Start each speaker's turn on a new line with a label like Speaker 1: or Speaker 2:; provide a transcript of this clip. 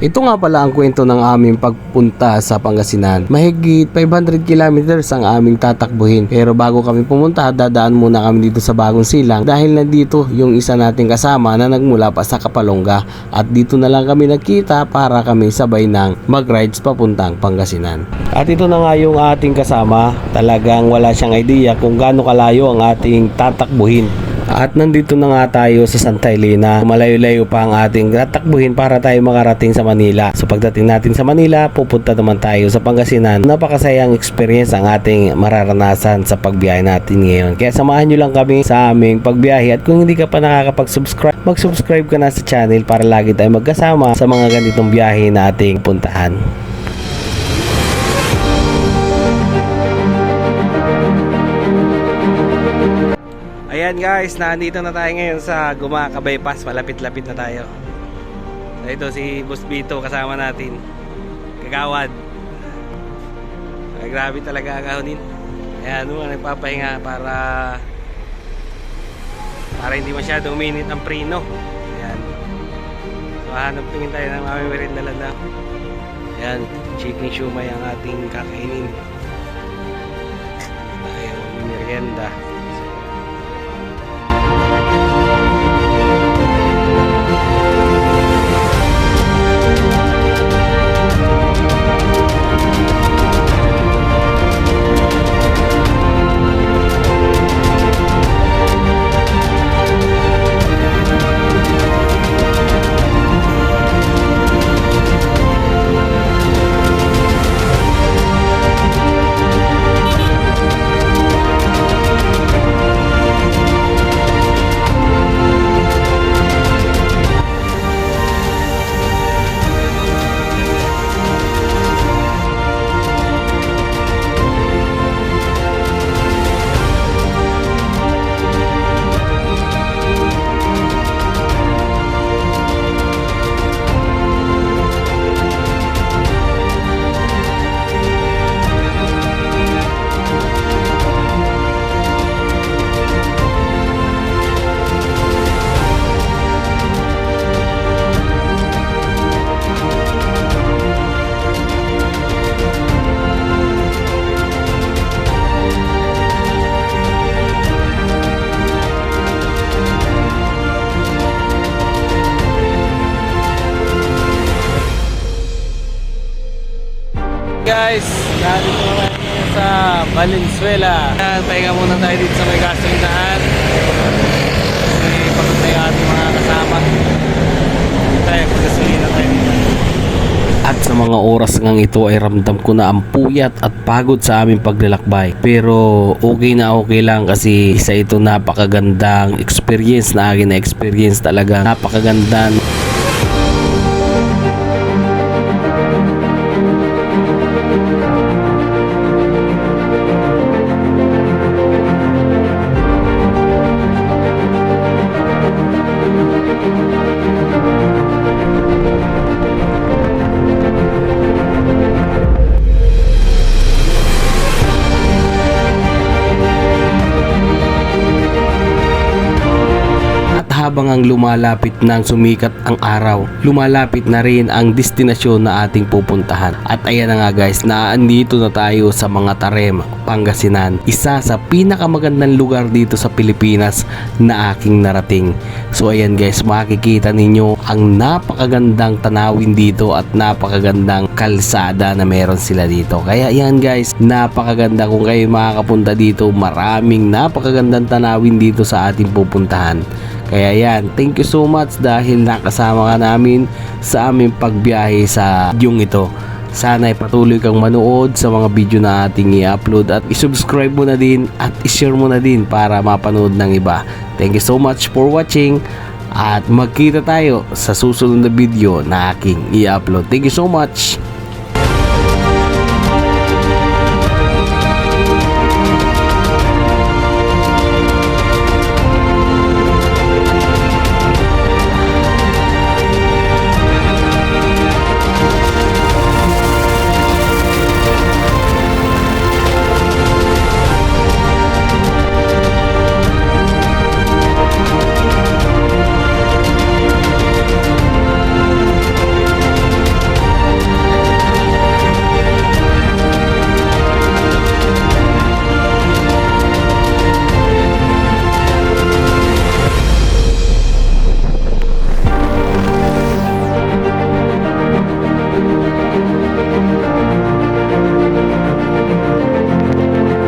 Speaker 1: Ito nga pala ang kwento ng aming pagpunta sa Pangasinan. Mahigit 500 kilometers ang aming tatakbuhin. Pero bago kami pumunta, dadaan muna kami dito sa bagong silang dahil nandito yung isa nating kasama na nagmula pa sa Kapalongga. At dito na lang kami nagkita para kami sabay ng mag-rides papuntang Pangasinan. At ito na nga yung ating kasama. Talagang wala siyang idea kung gaano kalayo ang ating tatakbuhin. At nandito na nga tayo sa Santa Elena. Malayo-layo pa ang ating tatakbuhin para tayo makarating sa Manila. So pagdating natin sa Manila, pupunta naman tayo sa Pangasinan. Napakasayang experience ang ating mararanasan sa pagbiyahe natin ngayon. Kaya samahan nyo lang kami sa aming pagbiyahe. At kung hindi ka pa nakakapag-subscribe, mag-subscribe ka na sa channel para lagi tayo magkasama sa mga ganitong biyahe na ating puntahan. Ayan guys, nandito na tayo ngayon sa Gumaka Bypass. Malapit-lapit na tayo. Ito si Boss Bito kasama natin. Kagawad. Ay, grabe talaga agahonin. Ayan, no, nagpapahinga para para hindi masyado uminit ang prino. Ayan. So, hanap tingin tayo ng aming merinda lang. Ayan, chicken shumay ang ating kakainin. Tayo, merienda. Guys, nandito na tayo sa Valenzuela. Ayan, pahinga muna tayo dito sa may gasolinahan. Kasi pagod ating mga kasama. Tayo, pagkasolina tayo dito. At sa mga oras ngang ito ay ramdam ko na ang puyat at pagod sa aming paglalakbay. Pero okay na okay lang kasi isa ito napakagandang experience na akin na experience talaga. Napakaganda At habang ang lumalapit ng sumikat ang araw, lumalapit na rin ang destinasyon na ating pupuntahan. At ayan na nga guys, naandito na tayo sa mga Tarem, Pangasinan. Isa sa pinakamagandang lugar dito sa Pilipinas na aking narating. So ayan guys, makikita ninyo ang napakagandang tanawin dito at napakagandang kalsada na meron sila dito. Kaya ayan guys, napakaganda kung kayo makakapunta dito. Maraming napakagandang tanawin dito sa ating pupuntahan. Kaya yan, thank you so much dahil nakasama ka namin sa aming pagbiyahe sa yung ito. Sana ay patuloy kang manood sa mga video na ating i-upload at isubscribe mo na din at ishare mo na din para mapanood ng iba. Thank you so much for watching at magkita tayo sa susunod na video na aking i-upload. Thank you so much!